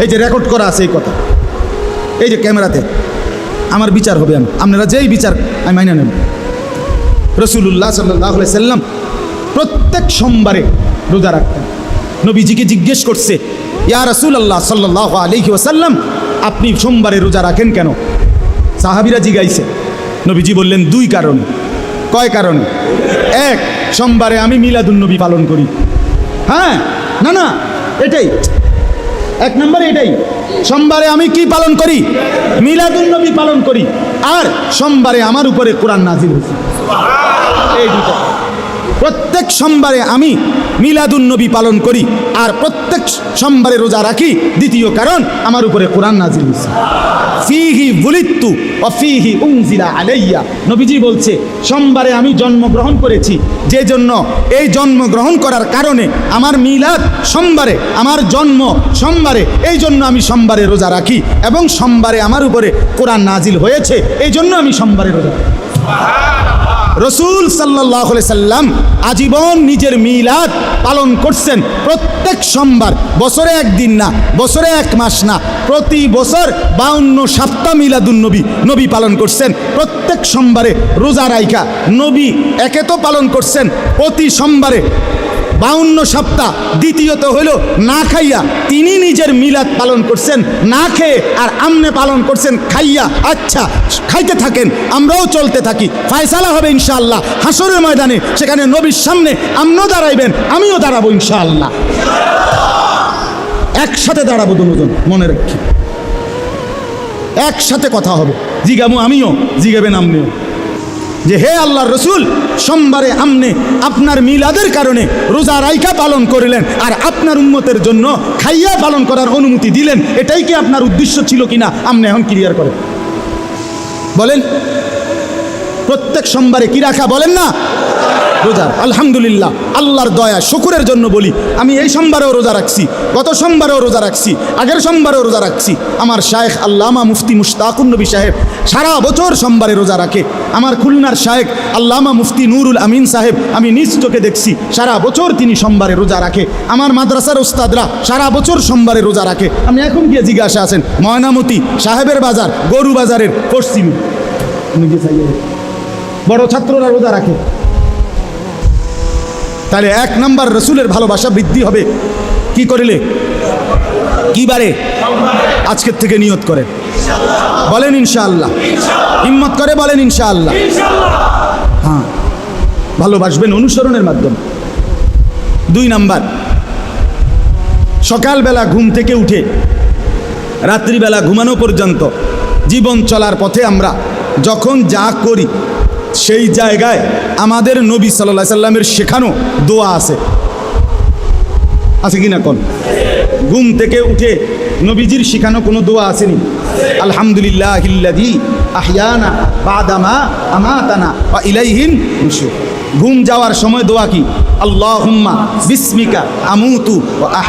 এই যে রেকর্ড করা আছে এই কথা। এই যে ক্যামেরাতে। আমার বিচার হবে আমি। আপনারা যেই বিচার আমি মাইনা নেব। রসুল্লাহ সাল্লাহ সাল্লাম প্রত্যেক সোমবারে রোজা রাখতেন। নবীজিকে জিজ্ঞেস করছে, ইয়া রসুল আল্লাহ সাল্লাহ আলহি ওসাল্লাম আপনি সোমবারে রোজা রাখেন কেন? সাহাবিরা জিগাইছে। নবীজি বললেন, দুই কারণ। কয় কারণ? এক, সোমবারে আমি মিলাদুন্নবী পালন করি। হ্যাঁ? না না, এটাই। এক নম্বর এটাই, সোমবারে আমি কি পালন করি? মিলাদুন্নবী পালন করি। আর সোমবারে আমার উপরে কোরআন নাজিল হয়েছে। এই দুটো প্রত্যেক সোমবারে আমি মিলাদুন্নবী পালন করি আর প্রত্যেক সোমবারে রোজা রাখি। দ্বিতীয় কারণ, আমার উপরে কোরআন নাজিল হয়েছে। ফিহি বুলিত্তু ও ফিহি উংজিলা আলাইয়া। নবীজি বলছে, সোমবারে আমি জন্মগ্রহণ করেছি। যে জন্য এই জন্মগ্রহণ করার কারণে আমার মিলাদ সোমবারে, আমার জন্ম সোমবারে, এই জন্য আমি সোমবারে রোজা রাখি এবং সোমবারে আমার উপরে কোরআন নাজিল হয়েছে, এই জন্য আমি সোমবারে রোজা রাখি। রসুল সাল্লাহ সাল্লাম আজীবন নিজের মিলাদ পালন করছেন প্রত্যেক সোমবার। বছরে একদিন না, বছরে এক মাস না, প্রতি বছর বাউন্ন সাতটা মিলাদুন নবী নবী পালন করছেন। প্রত্যেক সোমবারে রোজা রাইকা নবী একে তো পালন করছেন, প্রতি সোমবারে বাউন্ন সপ্তাহ। দ্বিতীয়ত হইল না খাইয়া তিনি নিজের মিলাদ পালন করছেন, না খেয়ে আর আমনে পালন করছেন, খাইয়া আচ্ছা খাইতে থাকেন, আমরাও চলতে থাকি। ফায়সালা হবে ইনশাআল্লাহ। হাসরের ময়দানে সেখানে নবীর সামনে আমনও দাঁড়াইবেন, আমিও দাঁড়াবো ইনশাআল্লাহ। একসাথে দাঁড়াবো দুজন, মনে রাখি। একসাথে কথা হবে। জিগামু আমিও, জিগাবেন আপনিও যে হে আল্লাহ রসুল, সোমবারে আমনে আপনার মিলাদের কারণে রোজা রাইখা পালন করিলেন আর আপনার উন্মতের জন্য খাইয়া পালন করার অনুমতি দিলেন, এটাই কি আপনার উদ্দেশ্য ছিল কিনা আমনে এখন ক্লিয়ার করেন বলেন, প্রত্যেক সোমবারে কি রাখা বলেন না? রোজা। আলহামদুলিল্লাহ, আল্লাহর দয়া, শুকুরের জন্য বলি, আমি এই সোমবারেও রোজা রাখছি, গত সোমবারেও রোজা রাখছি, আগের সোমবারেও রোজা রাখছি। আমার শায়েখ আল্লামা মুফতি মুশতাকুন নবী সাহেব সারা বছর সোমবারে রোজা রাখে। আমার খুলনার শায়েখ আল্লামা মুফতি নুরুল আমিন সাহেব, আমি নিজ চোখে দেখছি, সারা বছর তিনি সোমবারে রোজা রাখে। আমার মাদ্রাসার ওস্তাদরা সারা বছর সোমবারে রোজা রাখে। আমি এখন গিয়ে জিজ্ঞাসা আছেন, ময়নামতি, সাহেবের বাজার, গরু বাজারের পশ্চিমী। বড় ছাত্ররা রোজা রাখে। তাহলে এক নাম্বার রসুলের ভালোবাসা বৃদ্ধি হবে। কি করিলে? কি বারে? আজকের থেকে নিয়ত করেন। বলেন ইনশাআল্লাহ। হিম্মত করে বলেন ইনশাআল্লাহ। হ্যাঁ। ভালোবাসবেন অনুসরণের মাধ্যমে। দুই নাম্বার। সকালবেলা ঘুম থেকে উঠে রাত্রিবেলা ঘুমানো পর্যন্ত জীবন চলার পথে আমরা যখন যা করি, সেই জায়গায় আমাদের নবী সাল্লাহ সাল্লামের শেখানো দোয়া আছে। আছে কি না কোন? ঘুম থেকে উঠে নবীজির শেখানো কোনো দোয়া আসেনি। আলহামদুলিল্লাহ হিল্লাদি আহিয়ানা বাদামা আমাতানা বা ইলাইহিন ঘুম যাওয়ার সময় দোয়া কি? আল্লাহ হুম্মা বিস্মিকা আমুতু আহ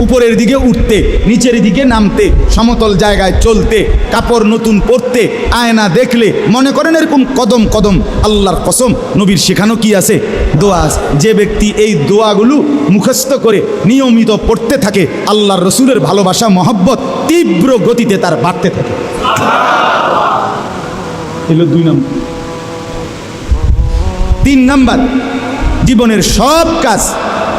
উপরের দিকে উঠতে, নিচের দিকে নামতে, সমতল জায়গায় চলতে, কাপড় নতুন পরতে, আয়না দেখলে মনে করেন এরকম কদম কদম আল্লাহর কসম। নবীর শেখানো কি আছে? দোয়া যে ব্যক্তি এই দোয়াগুলো মুখস্থ করে নিয়মিত পড়তে থাকে, আল্লাহর রসুলের ভালোবাসা, মহব্বত তীব্র গতিতে তার বাড়তে থাকে। দুই নম্বর। তিন নাম্বার, জীবনের সব কাজ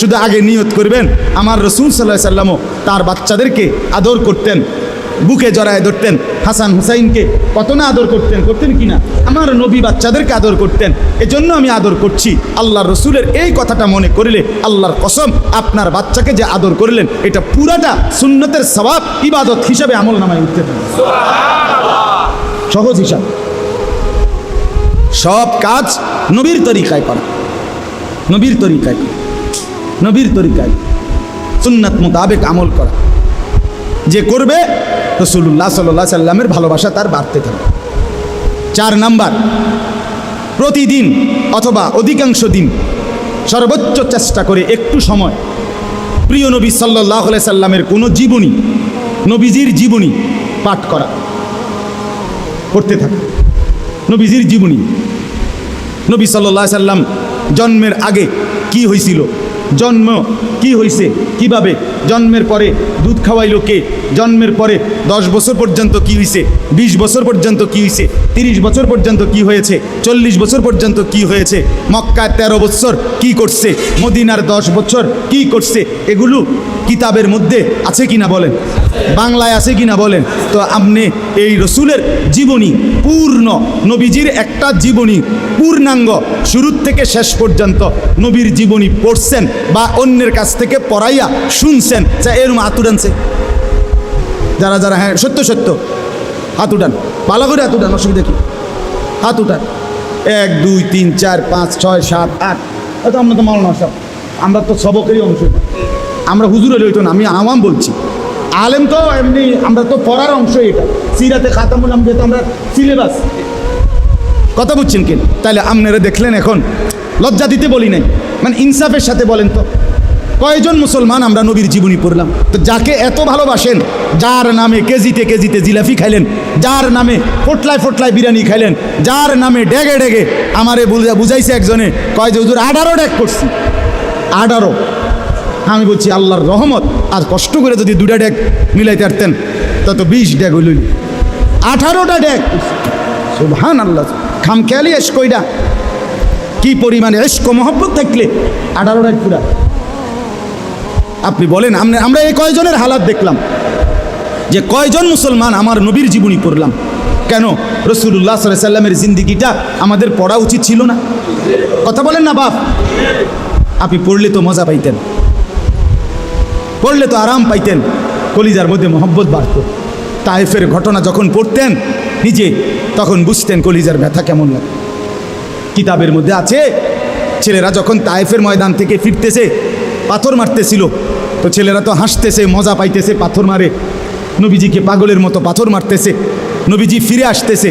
শুধু আগে নিয়ত করবেন আমার রসুল সাল্লাহ সাল্লামও তার বাচ্চাদেরকে আদর করতেন বুকে জড়ায় ধরতেন হাসান হুসাইনকে কত না আদর করতেন করতেন কি না? আমার নবী বাচ্চাদেরকে আদর করতেন এজন্য আমি আদর করছি। আল্লাহর রসুলের এই কথাটা মনে করলে আল্লাহর কসম আপনার বাচ্চাকে যে আদর করলেন এটা পুরাটা সুন্নতের স্বভাব ইবাদত হিসাবে আমল নামায় উঠতে সহজ হিসাব। সব কাজ নবীর তরিকায় করা। নবীর তরিকায় করা। নবীর তরিকায়। সুন্নাত মোতাবেক আমল করা। যে করবে রসুল্লাহ সাল্লাহ সাল্লামের ভালোবাসা তার বাড়তে থাকবে। চার নাম্বার, প্রতিদিন অথবা অধিকাংশ দিন সর্বোচ্চ চেষ্টা করে একটু সময়। প্রিয় নবী সাল্লাহ সাল্লামের কোনো জীবনী, নবীজির জীবনী পাঠ করা। করতে থাকে। নবীজির জীবনী। নবী সাল্লাহ সাল্লাম জন্মের আগে কি হয়েছিল জন্ম কি হয়েছে কীভাবে জন্মের পরে দুধ খাওয়াইলো কে? জন্মের পরে দশ বছর পর্যন্ত কি হয়েছে বিশ বছর পর্যন্ত কি হয়েছে তিরিশ বছর পর্যন্ত কি হয়েছে? চল্লিশ বছর পর্যন্ত কি হয়েছে? মক্কায় তেরো বছর কি করছে? মদিনার দশ বছর কি করছে? এগুলো কিতাবের মধ্যে আছে কিনা বলেন? বাংলায় আছে কিনা বলেন। তো আপনি এই রসুলের জীবনী, পূর্ণ, নবীজির একটা জীবনী, পূর্ণাঙ্গ শুরু থেকে শেষ পর্যন্ত নবীর জীবনী পড়ছেন বা অন্যের কাছ থেকে পড়াইয়া শুনছেন যা এরম আতুর আনছে যারা যারা হ্যাঁ সত্য সত্য। হাত উঠান। ভালো করে হাত উঠান, অসুবিধা কি? হাত উঠান। এক, দুই, তিন, চার, পাঁচ, ছয়, সাত, আট। এত আমরা তো মাওলানা সব আমরা তো সবকেরই অংশ। আমরা হুজুরের হইতো না, আমি আওয়াম বলছি। আলেম তো এমনি, আমরা তো পড়ার অংশ এটা। সিরাতে খাতামুল আম্বিয়া তো আমরা সিলেবাস। কথা বুঝছেন কি? তাহলে আপনারা দেখলেন এখন, লজ্জা দিতে বলি নাই। মানে ইনসাফের সাথে বলেন তো। কয়জন মুসলমান আমরা নবীর জীবনী পড়লাম? তো যাকে এত ভালোবাসেন, যার নামে কেজিতে কেজিতে জিলাফি খাইলেন, যার নামে ফোটলায় ফোটলায় বিরিয়ানি খাইলেন, যার নামে ডেগে ডেগে আমারে বুঝা বুঝাইছে একজনে, কয় যে, হুজুর, আঠারো ডেক করছি আঠারো। আমি বলছি আল্লাহর রহমত, আর কষ্ট করে যদি দুটা ডেক মিলাইতে পারতেন তত বিশ ডেক হইল। আঠারোটা ডেক। সুবহান আল্লাহ খামখেয়ালি এসকইডা কি পরিমাণে এসকো মহব্বত থাকলে আঠারোটা পুরা। আপনি বলেন আমরা এই কয়জনের হালাত দেখলাম? যে কয়জন মুসলমান আমার নবীর জীবনী পড়লাম? কেন? রসুল্লাহ সাল্লাহ সাল্লামের জিন্দিগিটা আমাদের পড়া উচিত ছিল না। কথা বলেন না, বাপ। আপনি পড়লে তো মজা পাইতেন। পড়লে তো আরাম পাইতেন। কলিজার মধ্যে মহব্বত বাড়ত। তাইফের ঘটনা যখন পড়তেন নিজে, তখন বুঝতেন কলিজার ব্যথা কেমন লাগে। কিতাবের মধ্যে আছে, ছেলেরা যখন তাইফের ময়দান থেকে ফিরতেছে, পাথর মারতেছিল, তো ছেলেরা তো হাসতেছে, মজা পাইতেছে, পাথর মারে। নবীজিকে পাগলের মতো পাথর মারতেছে, নবীজি ফিরে আসতেছে।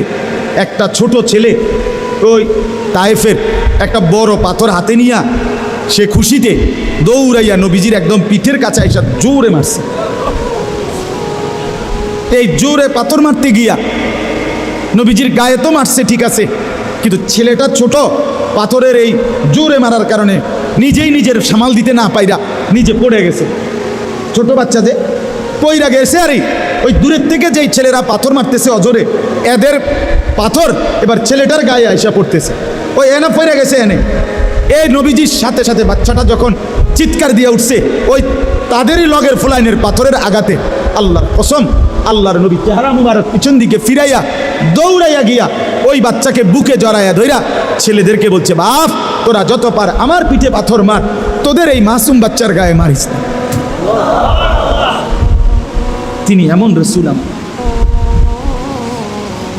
একটা ছোট ছেলে, ওই তাইফের একটা বড় পাথর হাতে নিয়া সে খুশিতে দৌড়াইয়া নবীজির একদম পিঠের কাছে আইসা জোরে মারছে। এই জোরে পাথর মারতে গিয়া নবীজির গায়ে তো মারছে, ঠিক আছে, কিন্তু ছেলেটা ছোট, পাথরের এই জোরে মারার কারণে নিজেই নিজের সামাল দিতে না পাইরা নিজে পড়ে গেছে। ছোট বাচ্চাতে পইরা গেছে আরে, ওই দূরের থেকে যেই ছেলেরা পাথর মারতেছে অজরে, এদের পাথর এবার ছেলেটার গায়ে আইসা পড়তেছে। ওই এনে পড়ে গেছে এনে। এই নবীজির সাথে সাথে বাচ্চাটা যখন চিৎকার দিয়ে উঠছে, ওই তাদেরই লগের ফুলাইনের পাথরের আঘাতে আল্লাহর কসম, আল্লাহর নবী চেহারা মুবারক পিছন দিকে ফিরাইয়া, দৌড়াইয়া গিয়া ওই বাচ্চাকে বুকে জড়াইয়া ধইরা ছেলেদেরকে বলছে, বাপ, তোরা যত পার আমার পিঠে পাথর মার, তোদের এই মাসুম বাচ্চার গায়ে মারিস তিনি এমন রসুল আমার,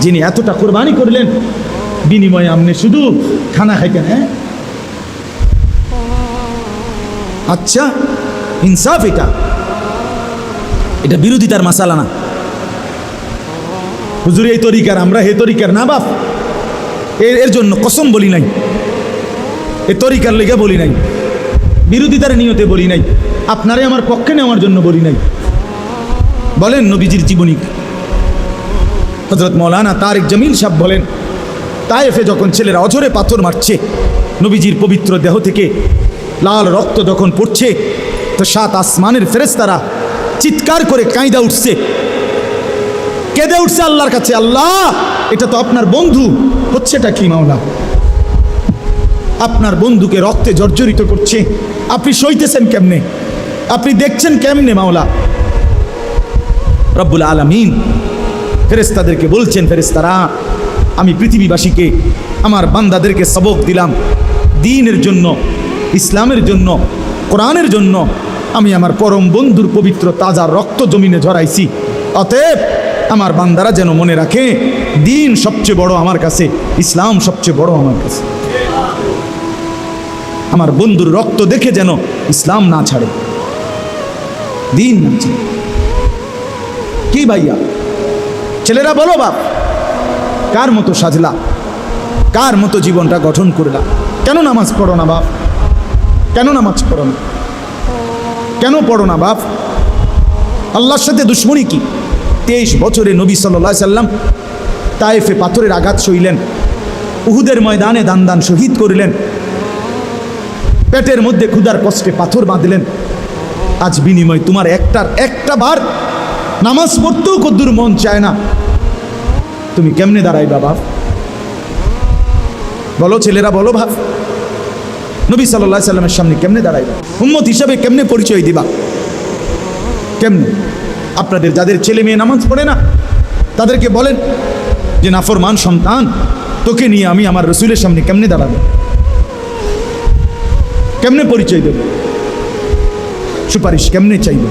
যিনি এতটা কোরবানি করলেন, বিনিময়ে আপনি শুধু খানা খাইতেন হ্যাঁ? আচ্ছা ইনসাফ এটা। এটা বিরোধিতার মাসালা না। হুজুর, এই তরিকার, আমরা হে তরিকার না বাপ। এর এর জন্য কসম বলি নাই। এ তরিকার লেগে বলি নাই। বিরোধিতার নিয়তে বলি নাই। আপনারে আমার পক্ষে নেওয়ার জন্য বলি নাই। বলেন নবীজির জীবনী। হজরত মৌলানা তারেক জমিল সাহ বলেন তাই তায়েফে যখন ছেলেরা অঝরে পাথর মারছে, নবীজির পবিত্র দেহ থেকে লাল রক্ত যখন পড়ছে, তো সাত আসমানের ফেরেস্তারা চিৎকার করে কাঁইদা উঠছে। কেঁদে উঠছে আল্লাহর কাছে, আল্লাহ, এটা তো আপনার বন্ধু, হচ্ছেটা কি মাওলা? আপনার বন্ধুকে রক্তে জর্জরিত করছে, আপনি সইতেছেন কেমনে? আপনি দেখছেন কেমনে মাওলা? রব্বুল আলমিন ফেরেস্তাদেরকে বলছেন ফেরেস্তারা আমি পৃথিবীবাসীকে, আমার বান্দাদেরকে সবক দিলাম, দিনের জন্য ইসলামের জন্য, কোরআনের জন্য আমি আমার পরম বন্ধুর পবিত্র তাজা রক্ত জমিনে ঝরাইছি। অতএব আমার বান্দারা যেন মনে রাখে, দিন সবচেয়ে বড় আমার কাছে, ইসলাম সবচেয়ে বড় আমার কাছে। আমার বন্ধুর রক্ত দেখে যেন ইসলাম না ছাড়ে। দিন না ছাড়ে। কি ভাইয়া? ছেলেরা বলো বাপ, কার মতো সাজলা? কার মতো জীবনটা গঠন করলা? কেন নামাজ পড়ো না বাপ? কেন নামাজ পড়ো না? কেন পড়ো না বাপ? আল্লাহর সাথে দুশ্মনী কি? তেইশ বছরে নবী সাল্লাহ সাল্লাম তায়েফে পাথরের আঘাত সইলেন, উহুদের ময়দানে দান দান শহীদ করিলেন, পেটের মধ্যে ক্ষুধার কষ্টে পাথর বাঁধলেন। আজ বিনিময় তোমার একটার একটা বার নামাজ পড়তেও কদ্দুর মন চায় না। তুমি কেমনে দাঁড়াই বাবা বলো ছেলেরা, বলো ভাব নবী সাল্লাহ সাল্লামের সামনে কেমনে দাঁড়াইবা? উম্মত হিসাবে কেমনে পরিচয় দিবা? কেমনে? আপনাদের, যাদের ছেলে মেয়ে নামাজ পড়ে না, তাদেরকে বলেন যে, নাফরমান সন্তান, তোকে নিয়ে আমি আমার রসুলের সামনে কেমনে দাঁড়াবো? কেমনে পরিচয় দেব? সুপারিশ কেমনে চাইব?